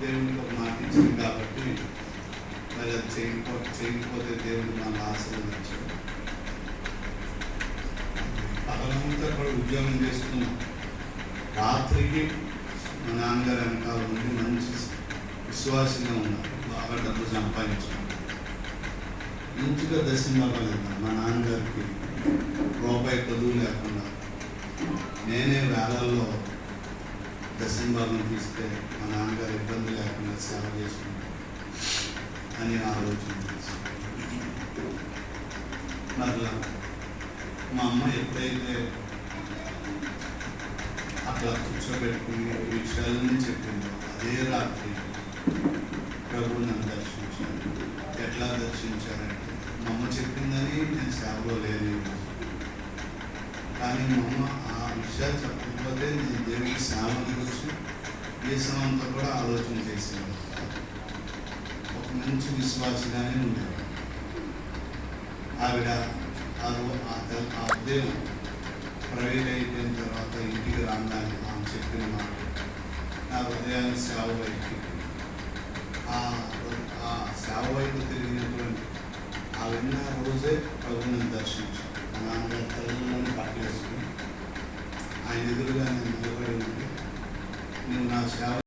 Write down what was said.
దేవునికి ఒక మాట ఇచ్చింది కాబట్టి మరి అది చేయకపోతే చేయకపోతే దేవుడు మన ఆశీర్వదించాడు పగలంతా కూడా ఉద్యోగం చేస్తున్నాం. రాత్రికి మా నాన్నగారు వెనకాల ఉండి మంచి విశ్వాసంగా ఉన్నారు బాగా డబ్బు సంపాదించాను మంచిగా దశంబాగా వెళ్తాను మా నాన్నగారికి? రూపాయి పదువు లేకుండా. నేనే వేలల్లో డిసెంబర్ని తీస్తే మా నాన్నగారు ఇబ్బంది లేకుండా సేవ చేసుకుంటాం అని ఆలోచన. మరలా మా అమ్మ ఎప్పుడైతే అట్లా కూర్చోబెట్టుకుని విషయాలని చెప్పిందో అదే రాత్రి ప్రభు నన్ను దర్శించాను ఎట్లా దర్శించారంటే మా అమ్మ చెప్పిందని నేను సేవలో లేని కానీ మా అమ్మ ఆ చెప్పకపోతే నేను దేవుని సేవను గురించి దేశమంతా కూడా ఆలోచన చేసేవాడు ఒక మంచి విశ్వాసగానే ఉండేవాడు ఆవిడ ఆ ఉదయం ప్రైవేట్ అయిపోయిన తర్వాత ఇంటికి రాగానే ఆమె చెప్పిన మాట. నా హృదయాన్ని సేవ వైపు ఆ సేవ వైపు తిరిగినటువంటి ఆ విన్న రోజే ప్రభుని దర్శించాను మా నాన్నగారు తెల్లని బట్టలు ఆయన ఎదురుగా నేను నిలబడి ఉండి నువ్వు నా సేవ